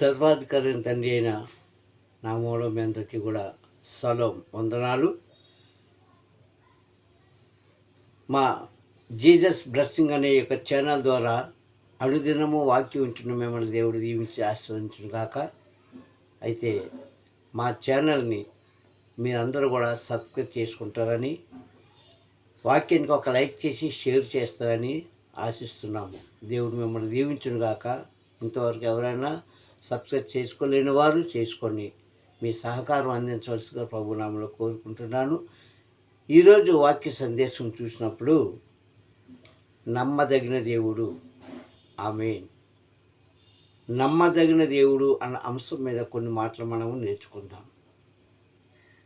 సర్వాధికారి తండ్రి అయిన నా మూలం మీ అందరికీ కూడా సలం వందనాలు. మా జీసస్ బ్లెస్సింగ్ అనే యొక్క ఛానల్ ద్వారా అనుదినము వాక్యం ఉంటున్న మిమ్మల్ని దేవుడు దీవించి ఆశ్రయించును కాక అయితే మా ఛానల్ని మీరందరూ కూడా సబ్స్క్రైబ్ చేసుకుంటారని వాక్యానికి ఒక లైక్ చేసి షేర్ చేస్తారని ఆశిస్తున్నాము. దేవుడు మిమ్మల్ని దీవించును గాక. ఇంతవరకు ఎవరైనా సబ్స్క్రైబ్ చేసుకోలేని వారు చేసుకొని మీ సహకారం అందించవలసిగా ప్రభునామలో కోరుకుంటున్నాను. ఈరోజు వాక్య సందేశం చూసినప్పుడు నమ్మదగిన దేవుడు. ఆమె నమ్మదగిన దేవుడు అన్న అంశం మీద కొన్ని మాటలు మనము నేర్చుకుందాం.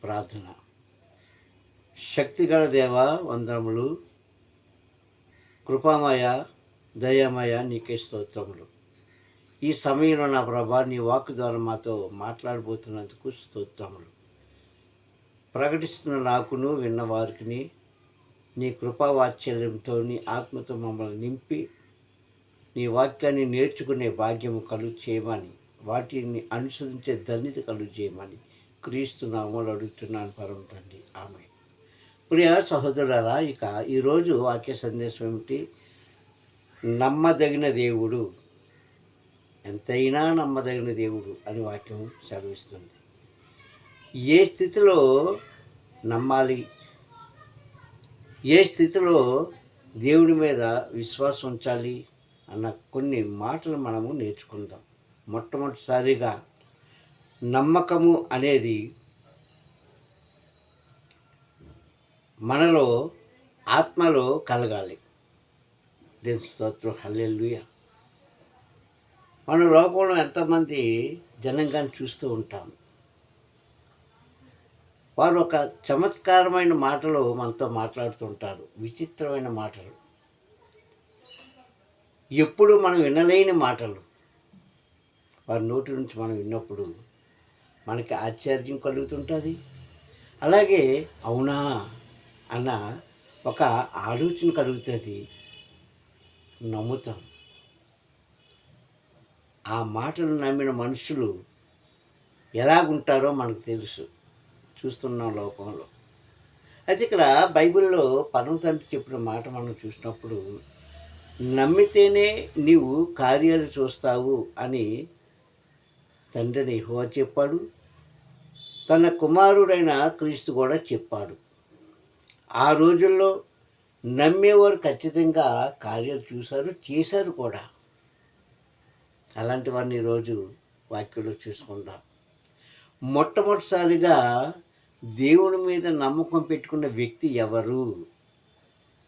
ప్రార్థన. శక్తిగల దేవ వందనములు. కృపామయ దయామయ నీకే స్తోత్రములు. ఈ సమయంలో నా ప్రభా నీ వాక్ ద్వారా మాతో మాట్లాడబోతున్నందుకు స్తోత్రములు. ప్రకటిస్తున్న నాకును విన్నవారికి నీ కృపావాత్సల్యంతో నీ ఆత్మతో మమ్మల్ని నింపి నీ వాక్యాన్ని నేర్చుకునే భాగ్యము కలుగు చేయమని వాటిని అనుసరించే ధన్యత కలుగు చేయమని క్రీస్తు నామలు అడుగుతున్నాను పరమ తండ్రి. ఆమె ప్రియ సహోదరులారా ఇక ఈరోజు వాక్య సందేశం ఏమిటి? నమ్మదగిన దేవుడు ఎంతైనా నమ్మదగిన దేవుడు అని వాక్యం సెలవిస్తుంది. ఏ స్థితిలో నమ్మాలి? ఏ స్థితిలో దేవుడి మీద విశ్వాసం ఉంచాలి? అన్న కొన్ని మాటలు మనము నేర్చుకుందాం. మొట్టమొదటిసారిగా నమ్మకము అనేది మనలో ఆత్మలో కలగాలి. దీని స్తోత్రం. హల్లెల్లుయా మన లోకంలో ఎంతమంది జనంగాన్ని చూస్తూ ఉంటాం. వారు ఒక చమత్కారమైన మాటలు మనతో మాట్లాడుతుంటారు విచిత్రమైన మాటలు. ఎప్పుడు మనం వినలేని మాటలు. వారి నోటి నుంచి మనం విన్నప్పుడు మనకి ఆశ్చర్యం కలుగుతుంటుంది. అలాగే అవునా అన్న ఒక ఆలోచన కలుగుతుంది. నమ్ముతాం. ఆ మాటలు నమ్మిన మనుషులు ఎలాగుంటారో మనకు తెలుసు. చూస్తున్నాం లోకంలో. అయితే ఇక్కడ బైబిల్లో పరమ తండ్రి చెప్పిన మాట మనం చూసినప్పుడు నమ్మితేనే నీవు కార్యాలు చూస్తావు అని తండ్రిని హో చెప్పాడు. తన కుమారుడైన క్రీస్తు కూడా చెప్పాడు. ఆ రోజుల్లో నమ్మేవారు ఖచ్చితంగా కార్యాలు చూశారు చేశారు కూడా. అలాంటి వారిని ఈరోజు వాక్యంలో చూసుకుందాం. మొట్టమొదటిసారిగా దేవుని మీద నమ్మకం పెట్టుకున్న వ్యక్తి ఎవరు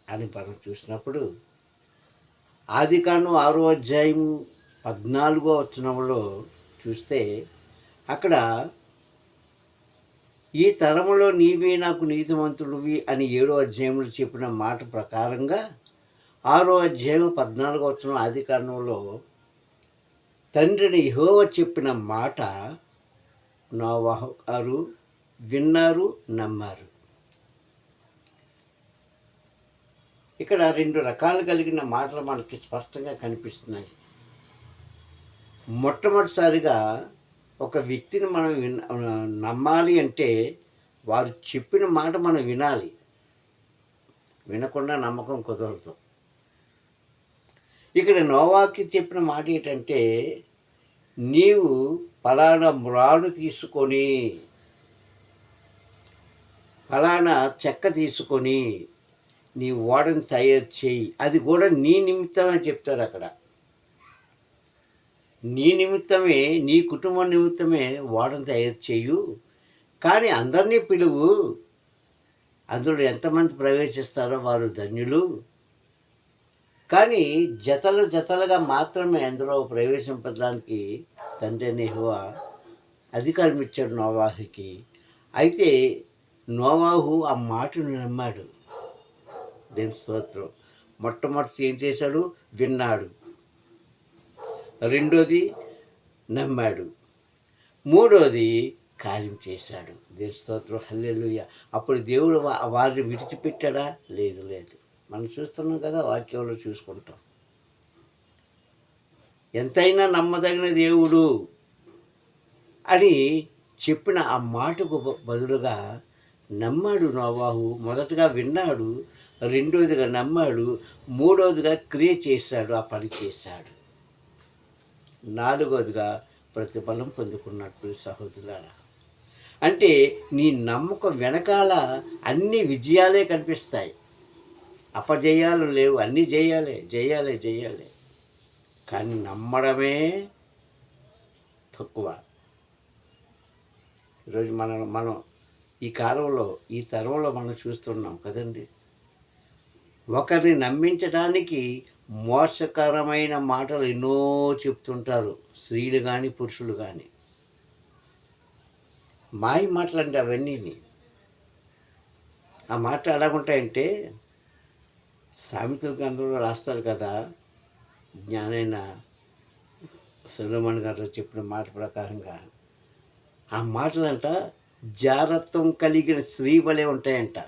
అని మనం చూసినప్పుడు ఆది కాండం ఆరో అధ్యాయము పద్నాలుగో వచనంలో చూస్తే అక్కడ ఈ తరములో నీవే నాకు నీతిమంతుడివి అని ఏడో అధ్యాయంలో చెప్పిన మాట ప్రకారంగా ఆరో అధ్యాయం పద్నాలుగో వచనం ఆది కాండంలో తండ్రిని యెహోవా చెప్పిన మాట నోవాహు గారు విన్నారు నమ్మారు. ఇక్కడ రెండు రకాలు కలిగిన మాటలు మనకి స్పష్టంగా కనిపిస్తున్నాయి. మొట్టమొదటిసారిగా ఒక వ్యక్తిని మనం విన్ నమ్మాలి అంటే వారు చెప్పిన మాట మనం వినాలి. వినకుండా నమ్మకం కుదరదు. ఇక్కడ నోవాకి చెప్పిన మాట ఏంటంటే నీవు ఫలానా మ్రాడు తీసుకొని ఫలానా చెక్క తీసుకొని నీ ఓడని తయారు చేయి. అది కూడా నీ నిమిత్తమే చెప్తారు అక్కడ. నీ నిమిత్తమే నీ కుటుంబం నిమిత్తమే ఓడని తయారు చేయు. కానీ అందరినీ పిలువు. అందులో ఎంతమంది ప్రవేశిస్తారో వారు ధన్యులు. కానీ జతలు జతలుగా మాత్రమే అందులో ప్రవేశింపడానికి తండ్రి నెహువా అధికారం ఇచ్చాడు నోవాహుకి. అయితే నోవాహు ఆ మాటను నమ్మాడు. దేని స్తోత్రం. మొట్టమొదటి ఏం చేశాడు? విన్నాడు. రెండోది నమ్మాడు. మూడోది కార్యం చేశాడు. దేని స్తోత్రం. హల్లెలుయ్య అప్పుడు దేవుడు వారిని విడిచిపెట్టాడా? లేదు లేదు. మనం చూస్తున్నాం కదా వాక్యంలో చూసుకుంటాం. ఎంతైనా నమ్మదగిన దేవుడు అని చెప్పిన ఆ మాటకు బదులుగా నమ్మాడు నోవాహు మొదటగా విన్నాడు రెండోదిగా నమ్మాడు మూడోదిగా క్రియ చేశాడు ఆ పని చేశాడు. నాలుగోదిగా ప్రతిఫలం పొందుకున్నట్టు సహోదరులారా. అంటే నీ నమ్మకం వెనకాల అన్ని విజయాలే కనిపిస్తాయి. అపజయాలు లేవు అన్నీ చేయాలి చేయాలి చేయాలి కానీ నమ్మడమే తక్కువ. ఈరోజు మనం మనం ఈ కాలంలో ఈ తరంలో మనం చూస్తున్నాం కదండి. ఒకరిని నమ్మించడానికి మోసకరమైన మాటలు ఎన్నో చెప్తుంటారు స్త్రీలు కానీ పురుషులు కానీ మాయ మాటలు అంటే అవన్నీ ఆ మాటలు ఎలాగుంటాయంటే సామెతల గ్రంథంలో రాస్తారు కదా జ్ఞానైన సులమణ్ గారు చెప్పిన మాట ప్రకారంగా ఆ మాటలంట జారత్వం కలిగిన స్త్రీ వలె ఉంటాయంట.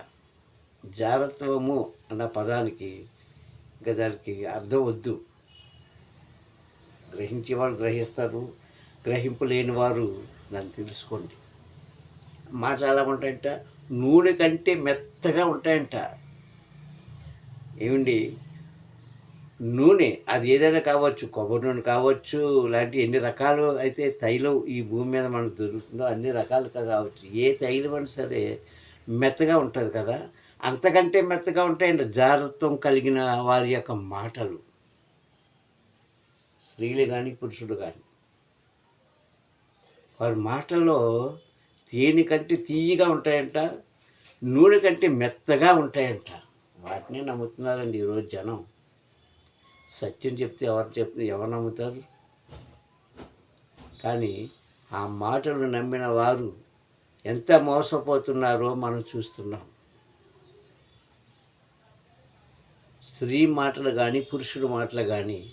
జారత్వము అన్న పదానికి ఇంకా దానికి అర్థం వద్దు. గ్రహించే వాళ్ళు గ్రహిస్తారు గ్రహింపు లేని వారు దాన్ని తెలుసుకోండి. మాట ఎలా ఉంటాయంట? నూనె కంటే మెత్తగా ఉంటాయంట. ఏమండి? నూనె అది ఏదైనా కావచ్చు కొబ్బరి నూనె కావచ్చు ఇలాంటి ఎన్ని రకాలు అయితే తైలం ఈ భూమి మీద మనకు దొరుకుతుందో అన్ని రకాలుగా కావచ్చు ఏ తైలం అయినా సరే మెత్తగా ఉంటుంది కదా. అంతకంటే మెత్తగా ఉంటాయండి జాగ్రత్వం కలిగిన వారి యొక్క మాటలు. స్త్రీలు కానీ పురుషుడు కానీ వారి మాటల్లో తేనె కంటే తీయగా ఉంటాయంట నూనె కంటే మెత్తగా ఉంటాయంట. వాటిని నమ్ముతున్నారండి ఈరోజు జనం. సత్యం చెప్తే ఎవరు చెప్తే ఎవరు నమ్ముతారు? కానీ ఆ మాటలు నమ్మిన వారు ఎంత మోసపోతున్నారో మనం చూస్తున్నాం. స్త్రీ మాటలు కానీ పురుషుడు మాటలు కానీ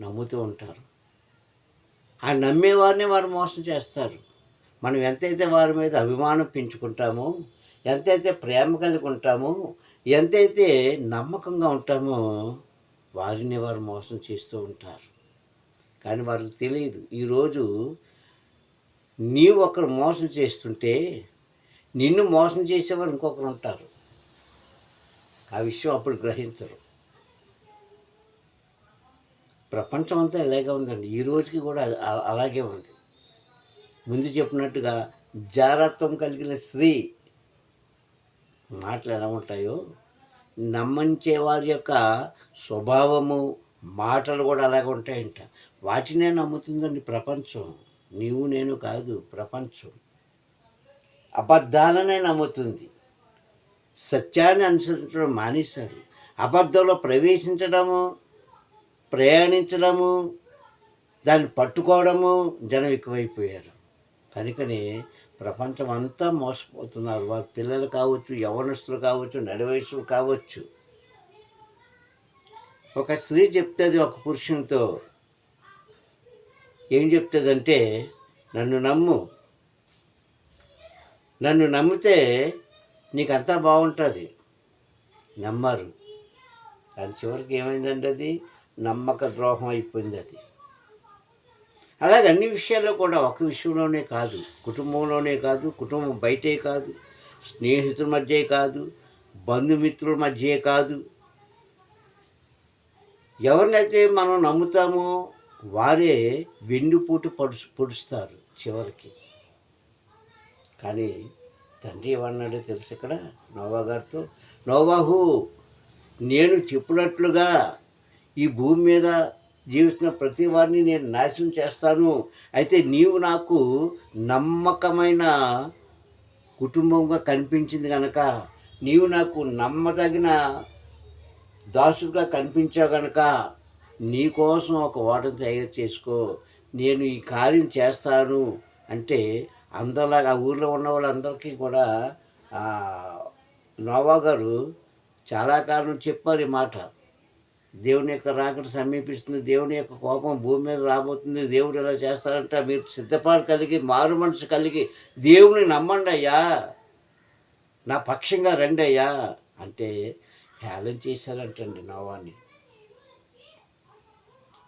నమ్ముతూ ఉంటారు. ఆ నమ్మేవారిని వారు మోసం చేస్తారు. మనం ఎంతైతే వారి మీద అభిమానం పెంచుకుంటామో ఎంతైతే ప్రేమ కలిగి ఉంటామో ఎంతైతే నమ్మకంగా ఉంటామో వారిని వారు మోసం చేస్తూ ఉంటారు. కానీ వారికి తెలియదు. ఈరోజు నీవు ఒకరు మోసం చేస్తుంటే నిన్ను మోసం చేసేవారు ఇంకొకరు ఉంటారు. ఆ విషయం అప్పుడు గ్రహించరు. ప్రపంచం అంతా ఇలాగే ఉందండి. ఈ రోజుకి కూడా అలాగే ఉంది. ముందు చెప్పినట్టుగా జారత్వం కలిగిన స్త్రీ మాటలు ఎలా ఉంటాయో నమ్మించే వారి యొక్క స్వభావము మాటలు కూడా అలాగే ఉంటాయంట. వాటినే నమ్ముతుందండి ప్రపంచం. నీవు నేను కాదు ప్రపంచం. అబద్ధాలనే నమ్ముతుంది. సత్యాన్ని అనుసరించడం మానేశారు. అబద్ధంలో ప్రవేశించడము ప్రయాణించడము దాన్ని పట్టుకోవడము జనం ఎక్కువైపోయారు. కనుకనే ప్రపంచం అంతా మోసపోతున్నారు. వారి పిల్లలు కావచ్చు యవనస్తులు కావచ్చు నడివయసులు కావచ్చు. ఒక స్త్రీ చెప్తుంది ఒక పురుషునితో ఏం చెప్తుందంటే నన్ను నమ్ము. నన్ను నమ్మితే నీకంతా బాగుంటుంది. నమ్మరు. దాని చివరికి ఏమైందండి అది నమ్మక ద్రోహం అయిపోయింది అది. అలాగే అన్ని విషయాల్లో కూడా ఒక విషయంలోనే కాదు. కుటుంబంలోనే కాదు కుటుంబం బయటే కాదు స్నేహితుల మధ్యే కాదు బంధుమిత్రుల మధ్యే కాదు. ఎవరినైతే మనం నమ్ముతామో వారే వెన్నుపూట పొడుసు పొడుస్తారు చివరికి. కానీ తండ్రి ఏమన్నాడో తెలుసు ఇక్కడ? నోవా గారితో నోవాహు నేను చెప్పినట్లుగా ఈ భూమి మీద జీవిస్తున్న ప్రతి వారిని నేను నాశనం చేస్తాను. అయితే నీవు నాకు నమ్మకమైన కుటుంబంగా కనిపించింది కనుక నీవు నాకు నమ్మదగిన దాసుగా కనిపించావు కనుక నీకోసం ఒక ఓటను తయారు చేసుకో. నేను ఈ కార్యం చేస్తాను అంటే అందరిలాగా ఆ ఊర్లో ఉన్న వాళ్ళందరికీ కూడా నోవా గారు చాలా కారణం చెప్పారు ఈ మాట. దేవుని యొక్క రాకడ సమీపిస్తుంది. దేవుని యొక్క కోపం భూమి మీద రాబోతుంది. దేవుడు ఎలా చేస్తారంట మీరు సిద్ధపాటు కలిగి మారు మనసు కలిగి దేవుని నమ్మండి అయ్యా. నా పక్షంగా రండి అయ్యా. అంటే హేళన చేశారంటండి నవాన్ని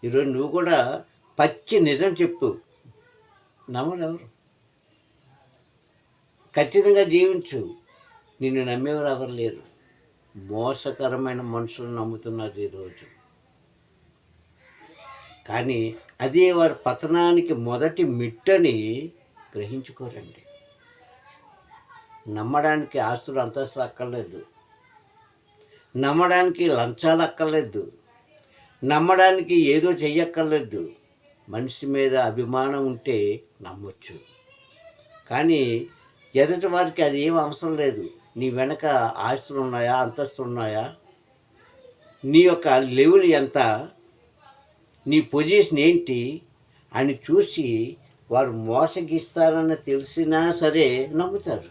ఈరోజు నువ్వు కూడా పచ్చి నిజం చెప్పు. నమ్మరు ఎవరు? ఖచ్చితంగా జీవించు. నిన్ను నమ్మేవారు ఎవరు లేరు. మోసకరమైన మనుషులు నమ్ముతున్నారు ఈరోజు కానీ అదే వారి పతనానికి మొదటి మిట్టని గ్రహించుకోరండి. నమ్మడానికి ఆస్తులు అంతస్తులు అక్కర్లేదు. నమ్మడానికి లంచాలు అక్కర్లేదు. నమ్మడానికి ఏదో చెయ్యక్కర్లేదు. మనిషి మీద అభిమానం ఉంటే నమ్మొచ్చు. కానీ ఎదుటి వారికి అది ఏం అవసరం లేదు. నీ వెనక ఆస్తులు ఉన్నాయా అంతస్తులు ఉన్నాయా? నీ యొక్క లెవెల్ ఎంత? నీ పొజిషన్ ఏంటి? అని చూసి వారు మోసగిస్తారని తెలిసినా సరే నమ్ముతారు.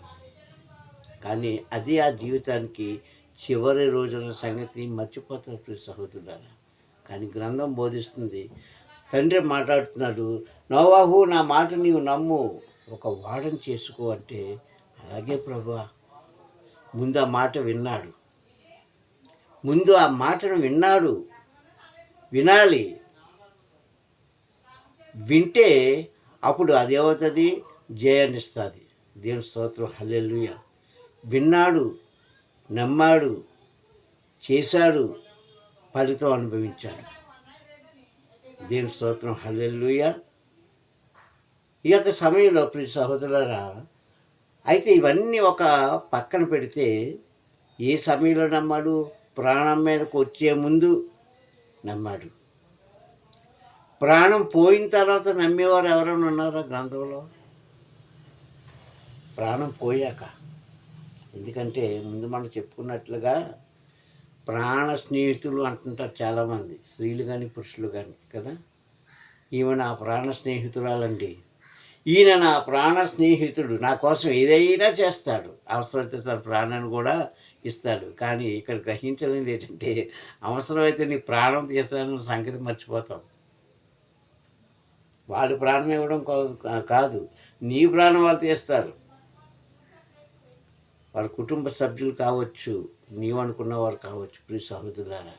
కానీ అది ఆ జీవితానికి చివరి రోజుల సంగతి మర్చిపోతారు ప్రియ సహోదరులారా. కానీ గ్రంథం బోధిస్తుంది తండ్రి మాట్లాడుతున్నాడు నోవాహు నా మాట నీవు నమ్ము ఒక వాడని చేసుకో అంటే అలాగే ప్రభా ముందు ఆ మాట విన్నాడు. ముందు ఆ మాటను విన్నాడు. వినాలి. వింటే అప్పుడు అదేమవుతుంది జయాన్ని ఇస్తుంది దేవుని స్తోత్రం. హల్లెలుయ. విన్నాడు నమ్మాడు చేశాడు ఫలితం అనుభవించాడు. దేవుని స్తోత్రం. హల్లెలుయ. ఈ యొక్క సమయంలో ప్రతి సహోదరులరా అయితే ఇవన్నీ ఒక పక్కన పెడితే ఏ సమయంలో నమ్మాడు? ప్రాణం మీదకు వచ్చే ముందు నమ్మాడు. ప్రాణం పోయిన తర్వాత నమ్మేవారు ఎవరైనా ఉన్నారా గ్రంథంలో? ప్రాణం పోయాక. ఎందుకంటే ముందు మనం చెప్పుకున్నట్లుగా ప్రాణ స్నేహితులు అంటుంటారు చాలామంది స్త్రీలు కానీ పురుషులు కానీ కదా? ఈమె నా ప్రాణ స్నేహితురాలండి. ఈయన నా ప్రాణ స్నేహితుడు. నా కోసం ఏదైనా చేస్తాడు. అవసరమైతే తన ప్రాణాన్ని కూడా ఇస్తాడు. కానీ ఇక్కడ గ్రహించలేనిది ఏంటంటే అవసరమైతే నీ ప్రాణం తీస్తాడన్న సంగతి మర్చిపోతాం. వాళ్ళు ప్రాణం ఇవ్వడం కాదు. నీ ప్రాణం వాళ్ళు తీస్తారు. వారి కుటుంబ సభ్యులు కావచ్చు నీవు అనుకున్న వారు కావచ్చు ప్రియ సహోదరులారా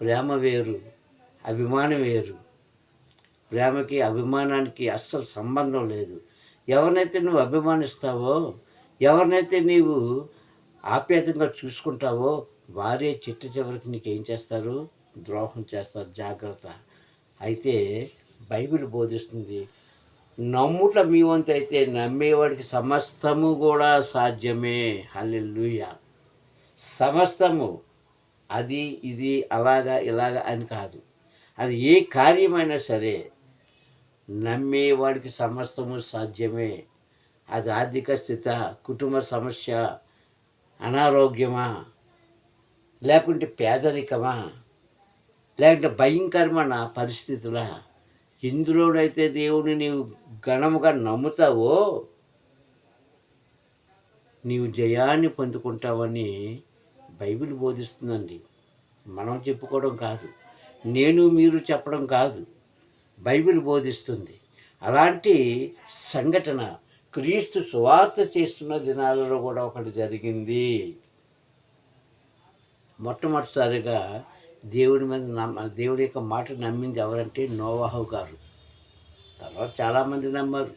ప్రేమ వేరు అభిమానం వేరు. ప్రేమకి అభిమానానికి అస్సలు సంబంధం లేదు. ఎవరినైతే నువ్వు అభిమానిస్తావో ఎవరినైతే నీవు ఆప్యాయంగా చూసుకుంటావో వారే చిట్ట చివరికి నీకు ఏం చేస్తారు? ద్రోహం చేస్తారు. జాగ్రత్త. అయితే బైబిల్ బోధిస్తుంది నమ్ముట మీ వంతు అయితే నమ్మేవాడికి సమస్తము కూడా సాధ్యమే. హల్లెలూయా. సమస్తము అది ఇది అలాగా ఇలాగా అని కాదు. అది ఏ కార్యమైనా సరే నమ్మేవాడికి సమస్తము సాధ్యమే. అది ఆర్థిక స్థిత కుటుంబ సమస్య అనారోగ్యమా? లేకుంటే పేదరికమా? లేకుంటే భయంకరమైన పరిస్థితుల? ఇందులోనైతే దేవుని నీవు ఘనముగా నమ్ముతావో? నీవు జయాన్ని పొందుకుంటావని బైబిల్ బోధిస్తుందండి. మనం చెప్పుకోవడం కాదు. నేను మీరు చెప్పడం కాదు. బైబిల్ బోధిస్తుంది. అలాంటి సంఘటన క్రీస్తు సువార్త చేస్తున్న దినాలలో కూడా ఒకటి జరిగింది. మొట్టమొదటిసారిగా దేవుని మీద నమ్మ దేవుడి యొక్క మాట నమ్మింది ఎవరంటే నోవాహు గారు. తర్వాత చాలామంది నమ్మారు.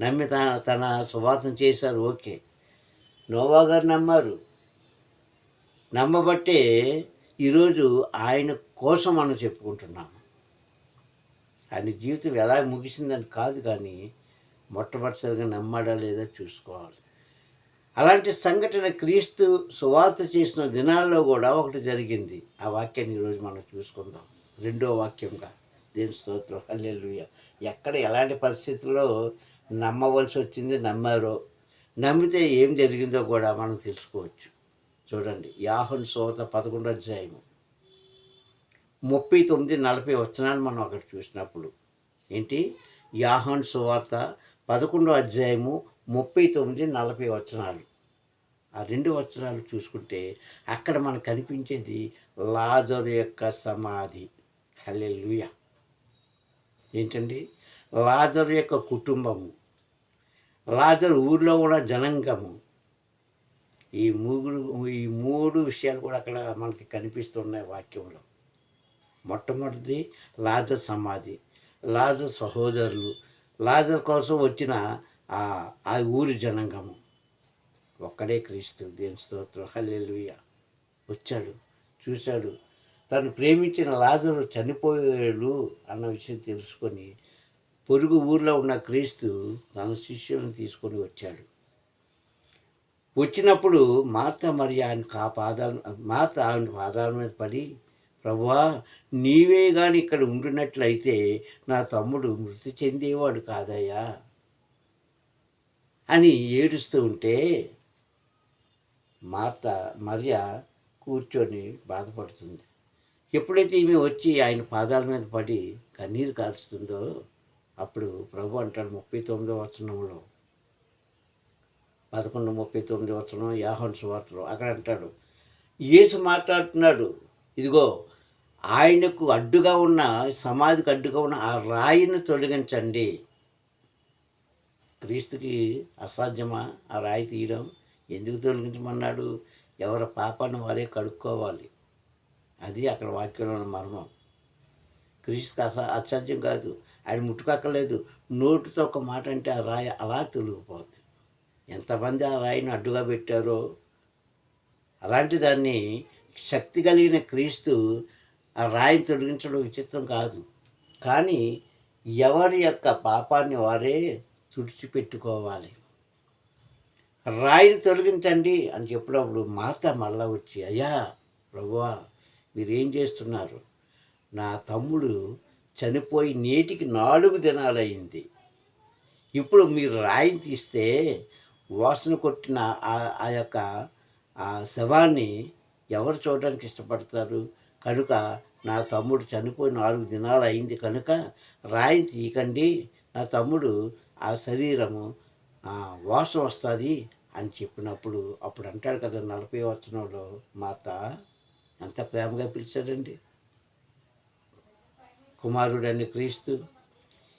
నమ్మి తన తన సువార్తం చేశారు ఓకే. నోవా గారు నమ్మారు. నమ్మబట్టే ఈరోజు ఆయన కోసం మనం చెప్పుకుంటున్నాము. ఆయన జీవితం ఎలా ముగిసిందని కాదు కానీ మొట్టమొదటిసారిగా నమ్మాడా లేదా చూసుకోవాలి. అలాంటి సంఘటన క్రీస్తు సువార్త చేసిన దినాల్లో కూడా ఒకటి జరిగింది. ఆ వాక్యాన్ని ఈరోజు మనం చూసుకుందాం. రెండో వాక్యంగా. దేని స్తోత్రం. హల్లెలూయా. ఎక్కడ ఎలాంటి పరిస్థితుల్లో నమ్మవలసి వచ్చింది నమ్మారో నమ్మితే ఏం జరిగిందో కూడా మనం తెలుసుకోవచ్చు. చూడండి. యాహన్ సోత పదకొండో అధ్యాయము. ముప్పై తొమ్మిది నలభై వచనాలు మనం అక్కడ చూసినప్పుడు. ఏంటి? యాహన్ సువార్త పదకొండో అధ్యాయము ముప్పై తొమ్మిది నలభై వచనాలు. ఆ రెండు వచనాలు చూసుకుంటే అక్కడ మనకు కనిపించేది లాజరు యొక్క సమాధి. హల్లెలూయా. ఏంటండి? లాజరు యొక్క కుటుంబము. లాజరు ఊర్లో కూడా జనంగము. ఈ మూడు ఈ మూడు విషయాలు కూడా అక్కడ మనకి కనిపిస్తున్నాయి వాక్యంలో. మొట్టమొదటిది లాజర్ సమాధి లాజర్ సహోదరులు లాజర్ కోసం వచ్చిన ఆ ఆ ఊరి జనాంగము. ఒక్కడే క్రీస్తు దేని స్తోత్రం హల్లెలూయా. వచ్చాడు చూశాడు. తను ప్రేమించిన లాజరు చనిపోయాడు అన్న విషయం తెలుసుకొని పొరుగు ఊర్లో ఉన్న క్రీస్తు తన శిష్యులను తీసుకొని వచ్చాడు. వచ్చినప్పుడు మార్త మరి ఆయన ఆ పాదాల మార్త ఆయన పాదాల మీద పడి ప్రభువా నీవే కానీ ఇక్కడ ఉండినట్లయితే నా తమ్ముడు మృతి చెందేవాడు కాదయ్యా. అని ఏడుస్తూ ఉంటే మార్త మరియ కూర్చొని బాధపడుతుంది. ఎప్పుడైతే ఈమె వచ్చి ఆయన పాదాల మీద పడి కన్నీరు కాల్చుతుందో అప్పుడు ప్రభు అంటాడు ముప్పై తొమ్మిదో వచనంలో పదకొండు ముప్పై తొమ్మిది వచనం యాహన్ సువార్తలో అక్కడ అంటాడు యేసు మాట్లాడుతున్నాడు ఇదిగో ఆయనకు అడ్డుగా ఉన్న సమాధికి అడ్డుగా ఉన్న ఆ రాయిని తొలగించండి. క్రీస్తుకి అసాధ్యమా ఆ రాయి తీయడం? ఎందుకు తొలగించమన్నాడు? ఎవరి పాపాన్ని వారే కడుక్కోవాలి. అది అక్కడ వాక్యంలో ఉన్న మర్మం. క్రీస్తుకి అస అసాధ్యం కాదు. ఆయన ముట్టుకక్కర్లేదు. నోటితో ఒక మాట అంటే ఆ రాయి అలా తొలగిపోద్ది. ఎంతమంది ఆ రాయిని అడ్డుగా పెట్టారో? అలాంటి దాన్ని శక్తి కలిగిన క్రీస్తు ఆ రాయిని తొలగించడం విచిత్రం కాదు. కానీ ఎవరి యొక్క పాపాన్ని వారే తుడిచిపెట్టుకోవాలి. రాయిని తొలగించండి అని చెప్పినప్పుడు మాత మళ్ళా వచ్చి అయ్యా ప్రభువా మీరేం చేస్తున్నారు? నా తమ్ముడు చనిపోయి నేటికి నాలుగు దినాలయ్యింది. ఇప్పుడు మీరు రాయిని తీస్తే వాసన కొట్టిన ఆ- ఆ యొక్క ఆ శవాన్ని ఎవరు చూడడానికి ఇష్టపడతారు? కనుక నా తమ్ముడు చనిపోయి నాలుగు దినాలు అయింది కనుక రాయి తీయకండి. నా తమ్ముడు ఆ శరీరము ఆ, వాసన వస్తుంది అని చెప్పినప్పుడు అప్పుడు అంటాడు కదా నలభై వచనంలో మాత ఎంత ప్రేమగా పిలిచాడండి. కుమారుడని క్రీస్తు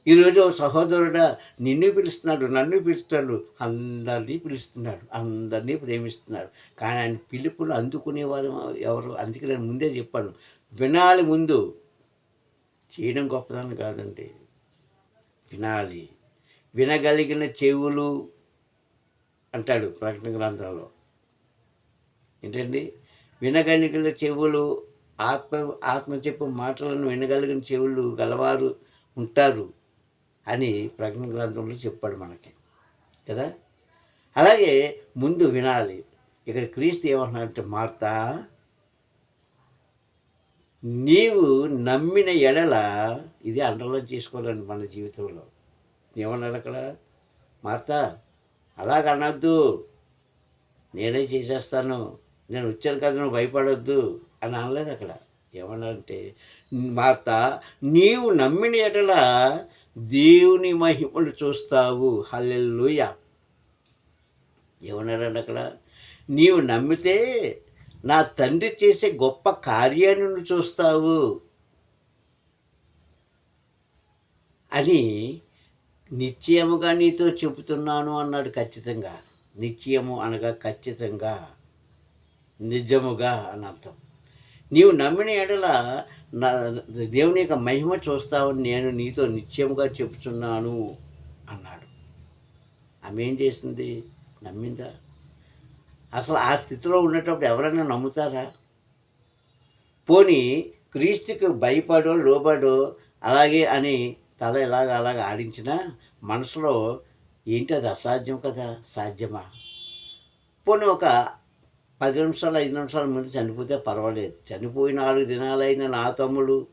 ఈరోజు ఓ సహోదరుడా నిన్ను పిలుస్తున్నాడు నన్ను పిలుస్తున్నాడు అందరినీ పిలుస్తున్నాడు అందరినీ ప్రేమిస్తున్నాడు. కానీ ఆయన పిలుపులు అందుకునేవారు ఎవరు? అందుకే నేను ముందే చెప్పాను. వినాలి ముందు. చేయడం గొప్పదాన్ని కాదండి. వినాలి. వినగలిగిన చెవులు అంటాడు ప్రకటన గ్రంథంలో. ఏంటండి? వినగలిగిన చెవులు ఆత్మ ఆత్మ చెప్పు మాటలను వినగలిగిన చెవులు గలవారు ఉంటారు. అని ప్రకటన గ్రంథంలో చెప్పాడు మనకి. కదా? అలాగే ముందు వినాలి. ఇక్కడ క్రీస్తు ఏమంటున్నాడంటే మార్త నీవు నమ్మిన ఎడల ఇది అండర్లైన్ చేసుకోవాలండి మన జీవితంలో. ఏమన్నాడు అక్కడ? మార్త అలాగనొద్దు నేనే చేసేస్తాను. నేను వచ్చాను కదా నువ్వు భయపడొద్దు అని అనలేదు అక్కడ. ఏమన్నాడంటే మార్త నీవు నమ్మిన ఎడల దేవుని మహిమలు చూస్తావు. హల్లెల్లుయ ఏమన్నాడండి అక్కడ? నీవు నమ్మితే నా తండ్రి చేసే గొప్ప కార్యాన్ని నువ్వు చూస్తావు. అని నిశ్చయముగా నీతో చెబుతున్నాను అన్నాడు ఖచ్చితంగా. నిశ్చయము అనగా ఖచ్చితంగా. నిజముగా అని అర్థం. నీవు నమ్మిన ఎడల నా దేవుని యొక్క మహిమ చూస్తావని నేను నీతో నిశ్చయముగా చెప్తున్నాను అన్నాడు. ఆమె ఏం చేసింది? నమ్మిందా? అసలు ఆ స్థితిలో ఉండేటప్పుడు ఎవరైనా నమ్ముతారా? పోనీ క్రీస్తుకి భయపడో లోబడో అలాగే అని తల ఇలాగ అలాగ ఆడించినా మనసులో ఏంటి అది అసాధ్యం కదా? సాధ్యమా? పోనీ ఒక పది నిమిషాలు ఐదు నిమిషాల ముందు చనిపోతే పర్వాలేదు. చనిపోయి నాలుగు దినాలైన నా తమ్ముడు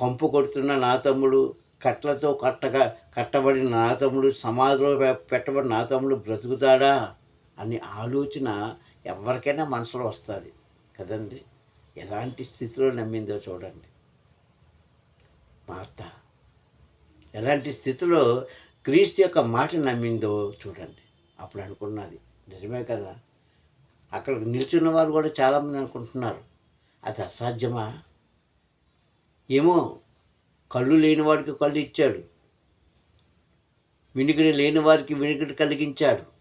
కంపు కొడుతున్న నా తమ్ముడు కట్లతో కట్టగా కట్టబడిన నా తమ్ముడు సమాధిలో పె- పెట్టబడిన నా తమ్ముడు బ్రతుకుతాడా అనే ఆలోచన ఎవరికైనా మనసులో వస్తుంది. కదండి? ఎలాంటి స్థితిలో నమ్మిందో చూడండి. మార్త ఎలాంటి స్థితిలో క్రీస్తు యొక్క మాట నమ్మిందో చూడండి. అప్పుడు అనుకున్నది. నిజమే కదా? అక్కడ నిల్చున్న వారు కూడా చాలామంది అనుకుంటున్నారు. అది అసాధ్యమా? ఏమో కళ్ళు లేని వాడికి కళ్ళు ఇచ్చాడు. వినికిడి లేని వారికి వినికిడి కలిగించాడు.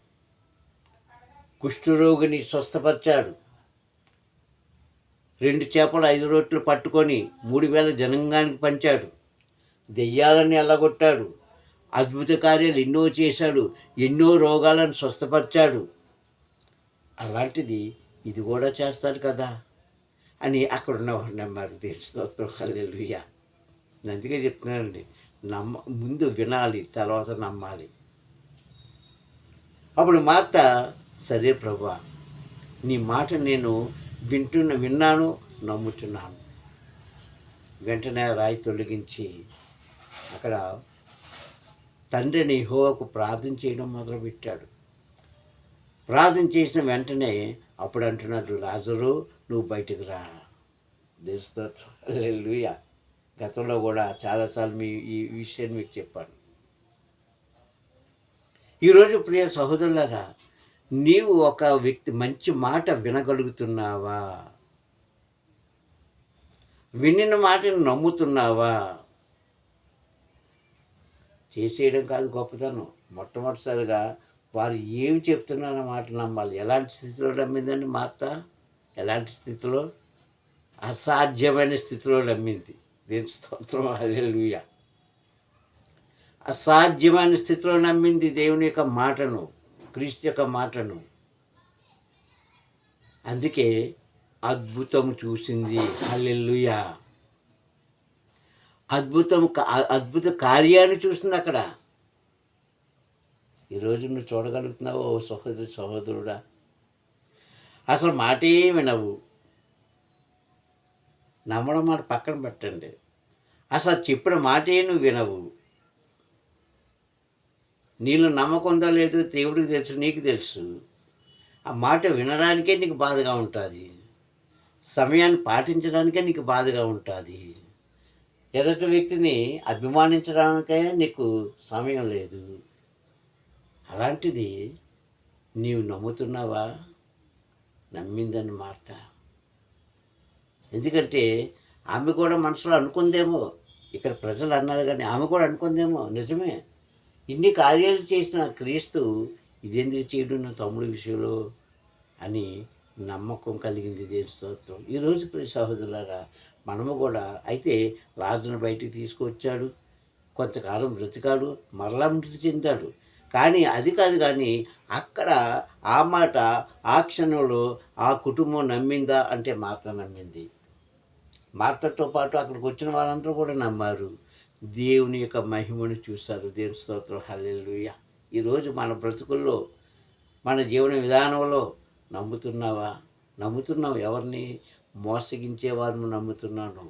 కుష్ఠరోగిని స్వస్థపరిచాడు. రెండు చేపలు ఐదు రోట్లు పట్టుకొని మూడు వేల జనంగానికి పంచాడు. దెయ్యాలని ఎల్లగొట్టాడు అద్భుత కార్యాలు ఎన్నో చేశాడు. ఎన్నో రోగాలను స్వస్థపరిచాడు. అలాంటిది ఇది కూడా చేస్తాడు కదా అని అక్కడ ఉన్నవారు నమ్మారు దేని స్తోత్రం. నేను అందుకే చెప్తున్నానండి నమ్మ ముందు వినాలి తర్వాత నమ్మాలి. అప్పుడు మార్త సరే ప్రభా నీ మాట నేను వింటున్న విన్నాను నమ్ముతున్నాను వెంటనే రాయి తొలగించి అక్కడ తండ్రిని హోవకు ప్రార్థన చేయడం మొదలుపెట్టాడు. ప్రార్థన చేసిన వెంటనే అప్పుడు అంటున్నాడు రాజరు నువ్వు బయటకు రా. దేశలూయ గతంలో కూడా చాలాసార్లు మీ ఈ విషయాన్ని మీకు చెప్పాను. ఈరోజు ప్రియ సహోదరులారా నీవు ఒక వ్యక్తి మంచి మాట వినగలుగుతున్నావా? వినిన మాటను నమ్ముతున్నావా? చేసేయడం కాదు గొప్పతనం. మొట్టమొదటిసారిగా వారు ఏమి చెప్తున్నారో మాట నమ్మాలి. ఎలాంటి స్థితిలో నమ్మిందండి మార్త? ఎలాంటి స్థితిలో? అసాధ్యమైన స్థితిలో నమ్మింది. దీని స్తోత్రం. లూయ అసాధ్యమైన స్థితిలో నమ్మింది దేవుని యొక్క మాటను క్రీస్తు యొక్క మాటను. అందుకే అద్భుతం చూసింది. హల్లెల్లుయ అద్భుతం కా- అద్భుత కార్యాన్ని చూసింది అక్కడ. ఈరోజు నువ్వు చూడగలుగుతున్నావు ఓ సహోదరు సహోదరుడా? అసలు మాటే వినవు. నమ్మడం మాట పక్కన పెట్టండి. అసలు చెప్పిన మాటే నువ్వు వినవు. నీళ్ళు నమ్మకం ఉందా లేదో దేవుడికి తెలుసు నీకు తెలుసు. ఆ మాట వినడానికే నీకు బాధగా ఉంటుంది. సమయాన్ని పాటించడానికే నీకు బాధగా ఉంటుంది. ఎదుటి వ్యక్తిని అభిమానించడానికే నీకు సమయం లేదు. అలాంటిది నీవు నమ్ముతున్నావా? నమ్మిందని మార్త. ఎందుకంటే ఆమె కూడా మనసులో అనుకుందేమో. ఇక్కడ ప్రజలు అన్నారు కానీ ఆమె కూడా అనుకుందేమో. నిజమే. ఇన్ని కార్యాలు చేసిన క్రీస్తు ఇదెందుకు చేయడం నా తమ్ముడు విషయంలో అని నమ్మకం కలిగింది దేని స్తోత్రం. ఈరోజు ప్రియ సహోదరులారా మనము కూడా అయితే రాజును బయటికి తీసుకువచ్చాడు. కొంతకాలం బ్రతికాడు. మరలా మృతి చెందాడు. కానీ అది కాదు కానీ అక్కడ ఆ మాట ఆ క్షణంలో ఆ కుటుంబం నమ్మిందా అంటే మార్త నమ్మింది. మార్తతో పాటు అక్కడికి వచ్చిన వాళ్ళందరూ కూడా నమ్మారు. దేవుని యొక్క మహిమను చూశారు. దేవుని స్తోత్రం. హల్లెలూయా. ఈరోజు మన బ్రతుకుల్లో మన జీవన విధానంలో నమ్ముతున్నావా? నమ్ముతున్నావు ఎవరిని? మోసగించేవారిని నమ్ముతున్నాను.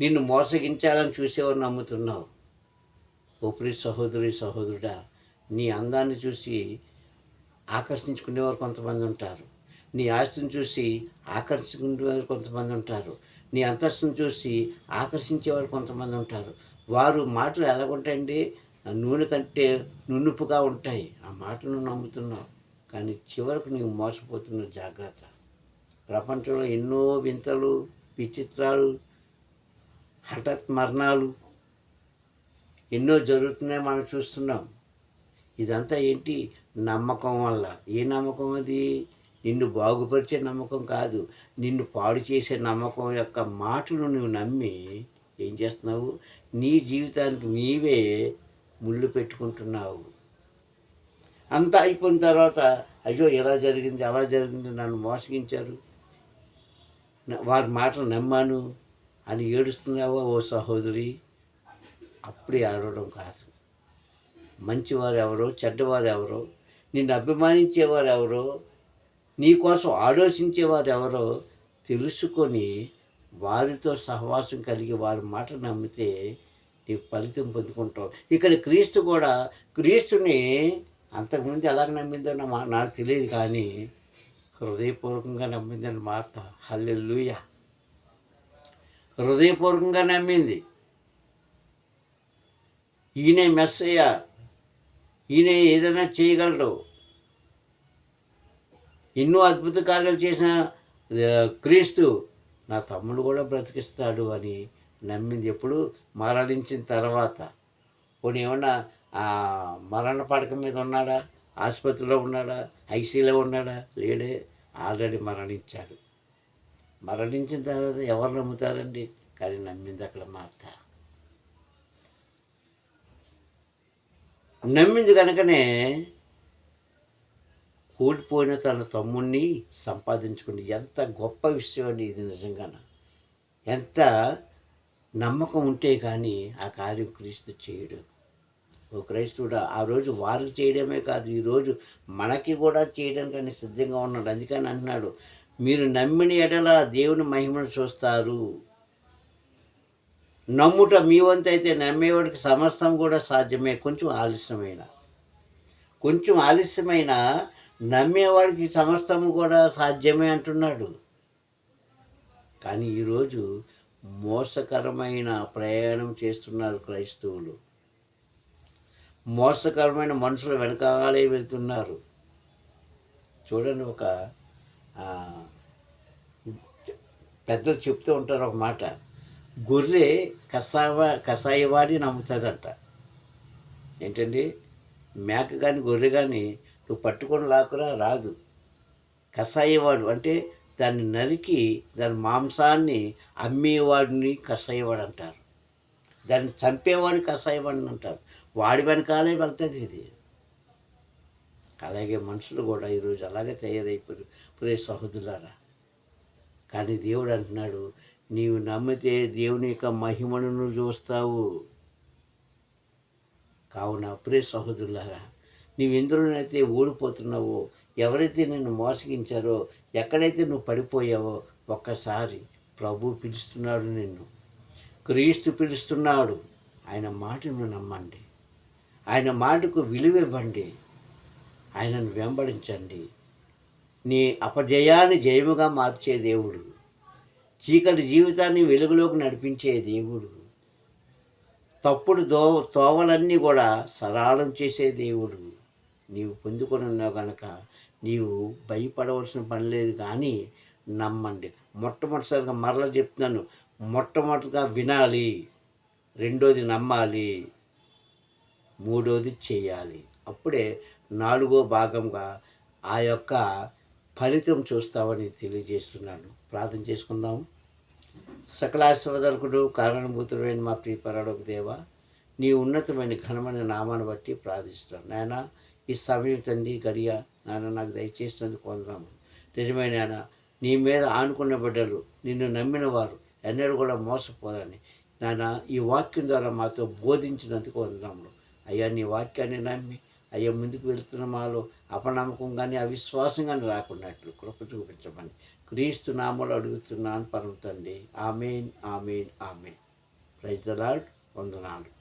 నిన్ను మోసగించాలని చూసేవారు నమ్ముతున్నావు. ఓపురి సహోదరి సహోదరుడా నీ అందాన్ని చూసి ఆకర్షించుకునేవారు కొంతమంది ఉంటారు. నీ ఆస్తిని చూసి ఆకర్షించుకునేవారు కొంతమంది ఉంటారు. నీ అంతస్తుని చూసి ఆకర్షించేవారు కొంతమంది ఉంటారు. వారు మాటలు ఎలాగుంటాయండి నూనె కంటే నునుపుగా ఉంటాయి. ఆ మాటను నమ్ముతున్నావు. కానీ చివరకు నీవు మోసపోతున్న జాగ్రత్త. ప్రపంచంలో ఎన్నో వింతలు విచిత్రాలు హఠాత్ మరణాలు ఎన్నో జరుగుతున్నాయి మనం చూస్తున్నాం. ఇదంతా ఏంటి? నమ్మకం వల్ల. ఏ నమ్మకం అది? నిన్ను బాగుపరిచే నమ్మకం కాదు. నిన్ను పాడు చేసే నమ్మకం యొక్క మాటను నువ్వు నమ్మి ఏం చేస్తున్నావు? నీ జీవితానికి నీవే ముళ్ళు పెట్టుకుంటున్నావు. అంతా అయిపోయిన తర్వాత అయ్యో ఎలా జరిగింది? అలా జరిగింది. నన్ను మోసగించారు. వారి మాటలు నమ్మాను అని ఏడుస్తున్నావా ఓ సహోదరి? అప్పుడే ఆడవడం కాదు. మంచివారు ఎవరో చెడ్డవారు ఎవరో నిన్ను అభిమానించేవారు ఎవరో నీ కోసం ఆలోచించేవారు ఎవరో తెలుసుకొని వారితో సహవాసం కలిగి వారి మాట నమ్మితే నీ ఫలితం పొందుకుంటావు. ఇక్కడ క్రీస్తు కూడా క్రీస్తుని అంతకుముందు ఎలా నమ్మిందో మా- నాకు తెలియదు కానీ హృదయపూర్వకంగా నమ్మిందని మార్త. హల్లెలూయ. హృదయపూర్వకంగా నమ్మింది. ఈయనే మెస్సయ్య. ఈయన ఏదైనా చేయగలడు. ఎన్నో అద్భుత కార్యాలు చేసిన క్రీస్తు నా తమ్ముడు కూడా బ్రతికిస్తాడు అని నమ్మింది ఎప్పుడు మరణించిన తర్వాత. పోనీ ఏమన్నా మరణ పడక మీద ఉన్నాడా? ఆసుపత్రిలో ఉన్నాడా? ఐసీలో ఉన్నాడా? లేడే. ఆల్రెడీ మరణించాడు. మరణించిన తర్వాత ఎవరు నమ్ముతారండి? కానీ నమ్మింది అక్కడ మార్తా నమ్మింది కనుకనే కూలిపోయిన తన తమ్ముణ్ణి సంపాదించుకుంది ఎంత గొప్ప విషయం అండి ఇది నిజంగా ఎంత నమ్మకం ఉంటే కానీ ఆ కార్యం క్రీస్తు చేయడు. ఓ క్రైస్తవుడు ఆ రోజు వారికి చేయడమే కాదు ఈరోజు మనకి కూడా చేయడానికి ఆయన సిద్ధంగా ఉన్నాడు. అందుకని అంటున్నాడు మీరు నమ్మిన ఎడల దేవుని మహిమను చూస్తారు. నమ్ముట మీ వంతు అయితే నమ్మేవాడికి సమస్తం కూడా సాధ్యమే. కొంచెం ఆలస్యమైన. కొంచెం ఆలస్యమైన నమ్మేవాడికి సమస్తము కూడా సాధ్యమే అంటున్నాడు. కానీ ఈరోజు మోసకరమైన ప్రయాణం చేస్తున్నారు క్రైస్తవులు. మోసకరమైన మనుషులు వెనకాలే వెళ్తున్నారు. చూడండి ఒక పెద్దలు చెప్తూ ఉంటారు ఒక మాట. గొర్రె కసావ కషాయవాడి నమ్ముతుందంట. ఏంటండి? మేక కానీ గొర్రె కానీ నువ్వు పట్టుకొని లాక్కురా రాదు. కషాయవాడు అంటే దాన్ని నరికి దాని మాంసాన్ని అమ్మేవాడిని కషాయవాడు అంటారు. దాన్ని చంపేవాడిని కషాయవాడిని అంటారు. వాడి వెనకాలే వెళ్తుంది ఇది. అలాగే మనుషులు కూడా ఈరోజు అలాగే తయారైపోయారు. ప్రే సహోదరులారా కానీ దేవుడు అంటున్నాడు నీవు నమ్మితే దేవుని యొక్క మహిమను నువ్వు చూస్తావు. కావున ప్రే సహోదరులారా నీవు ఎందులోనైతే ఓడిపోతున్నావో ఎవరైతే నిన్ను మోసగించారో ఎక్కడైతే నువ్వు పడిపోయావో ఒక్కసారి ప్రభు పిలుస్తున్నాడు నిన్ను. క్రీస్తు పిలుస్తున్నాడు. ఆయన మాటను నమ్మండి. ఆయన మాటకు విలువ ఇవ్వండి. ఆయనను వెంబడించండి. నీ అపజయాన్ని జయముగా మార్చే దేవుడు. చీకటి జీవితాన్ని వెలుగులోకి నడిపించే దేవుడు. తప్పుడు దో తోవలన్నీ కూడా సరళం చేసే దేవుడు. నీవు పొందుకొని ఉన్నావు కనుక నీవు భయపడవలసిన పని లేదు కానీ నమ్మండి. మొట్టమొదటిసారిగా మరలా చెప్తున్నాను మొట్టమొదటిగా వినాలి. రెండోది నమ్మాలి. మూడోది చేయాలి. అప్పుడే నాలుగో భాగంగా ఆ యొక్క ఫలితం చూస్తామని తెలియజేస్తున్నాను. ప్రార్థన చేసుకుందాం. సకలాశ్వదర్కుడు కారణభూతుడైన మా ప్రియపరాడకు దేవ నీ ఉన్నతమైన ఘనమైన నామాన్ని బట్టి ప్రార్థిస్తాను నాయన ఈ సమయం తండ్రి గడియ నాయన నాకు దయచేసినందుకు వందనాము నిజమైన నాయన నీ మీద ఆనుకున్న బిడ్డలు నిన్ను నమ్మిన వారు ఎన్నడూ కూడా మోసపోరని నాయన ఈ వాక్యం ద్వారా మాతో బోధించినందుకు వందనాములు అయ్యా నీ వాక్యాన్ని నమ్మి అయ్యా ముందుకు వెళ్తున్న మాలో అపనమ్మకం కానీ అవిశ్వాసం కానీ రాకున్నట్లు కృప చూపించమని క్రీస్తు నామలు అడుగుతున్నాను పరమ తండ్రి amen amen amen. Praise the వందనాలు.